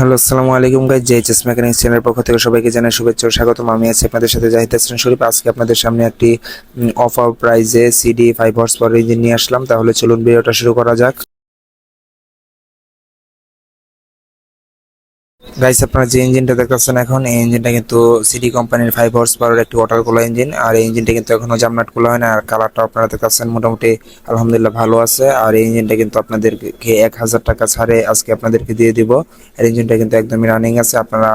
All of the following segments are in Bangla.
হ্যালো, আসসালামু আলাইকুম গাইজ জেএইচএস মেকানিক্স চ্যানেলের পক্ষ থেকে সবাইকে জানাই শুভেচ্ছা ও স্বাগতম। আমি আছি আপনাদের সাথে জাহিদ হাসান শরীফ। আজকে আপনাদের সামনে একটি অফার প্রাইজে CD five horse power engine নিয়ে আসলাম। তাহলে চলুন ভিডিওটা শুরু করা যাক। গাইস আপনারা যে ইঞ্জিনটা দেখতেছেন এখন, এই ইঞ্জিনটা কিন্তু সিডি কোম্পানির ফাইভ হর্স পাওয়ার একটি ওয়াটার কুলার ইঞ্জিন আর এই ইঞ্জিনটা কিন্তু এখনও জামনাট খোলা হয় না, আর কালারটা আপনারা দেখতেছেন মোটামুটি আলহামদুলিল্লাহ ভালো আছে, আর এই ইঞ্জিনটা কিন্তু আপনাদেরকে এক হাজার টাকা ছাড়ে আজকে আপনাদেরকে দিয়ে দিব। আর ইঞ্জিনটা কিন্তু একদমই রানিং আছে, আপনারা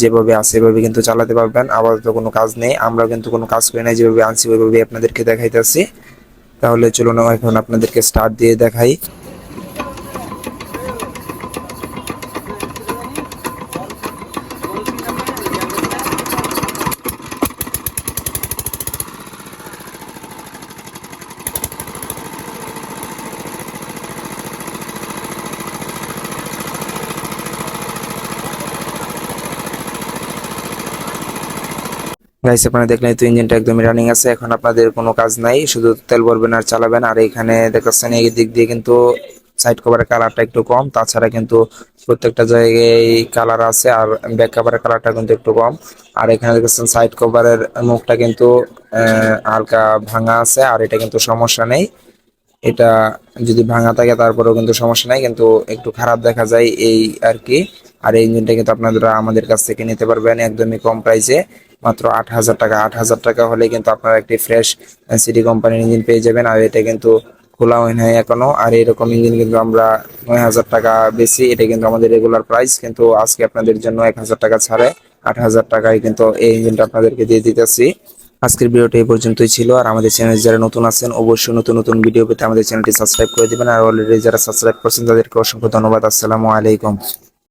যেভাবে আছে এভাবে কিন্তু চালাতে পারবেন, আপাতত কোনো কাজ নেই আমরা কিন্তু কোনো কাজ করি না যেভাবে আনছি ওইভাবে আপনাদেরকে দেখাইতেছি। তাহলে চলুন, এখন আপনাদেরকে স্টার্ট দিয়ে দেখাই। গাইস আপনারা দেখলেন তো ইঞ্জিনটা একদমই রানিং আছে। এখন আপনাদের কোনো কাজ নাই, শুধু তেল ভরবেন আর চালাবেন। আর এখানে দেখাচ্ছেন এই দিক দিয়ে কিন্তু সাইড কভারের কালারটা একটু কম। তাছাড়া কিন্তু প্রত্যেকটা জায়গায় কালার আছে আর ব্যাক কভারের কালারটা কিন্তু একটু কম। আর এখানে দেখছেন সাইড কভারের মুখটা কিন্তু হালকা ভাঙা আছে আর এটা কিন্তু সমস্যা নেই। এটা যদি ভাঙা থাকে তারপরেও কিন্তু সমস্যা নাই, কিন্তু একটু খারাপ দেখা যায় এই আর কি। আর এই ইঞ্জিনটা কিন্তু আপনারা আমাদের কাছ থেকে নিতে পারবেন একদমই কম প্রাইসে মাত্র আট হাজার টাকা। আট হাজার টাকা হলে কিন্তু আপনারা একটি ফ্রেশ সিটি কোম্পানির ইঞ্জিন পেয়ে যাবেন আর এটা কিন্তু খোলা হয় নাই এখনও। আর এরকম ইঞ্জিন কিন্তু আমরা নয় হাজার টাকা বেশি, এটা কিন্তু আমাদের রেগুলার প্রাইস কিন্তু আজকে আপনাদের জন্য এক হাজার টাকা ছাড়ে আট হাজার টাকায় কিন্তু এই ইঞ্জিনটা আপনাদেরকে দিয়ে দিতেছি। আজকের ভিডিওটা এই পর্যন্তই ছিল। আর আমাদের চ্যানেল যারা নতুন আছেন, অবশ্যই নতুন নতুন ভিডিও পেতে আমাদের চ্যানেলটি সাবস্ক্রাইব করে দিবেন। আর অলরেডি যারা সাবস্ক্রাইব করছেন, তাদেরকে অসংখ্য ধন্যবাদ। আসসালামু আলাইকুম।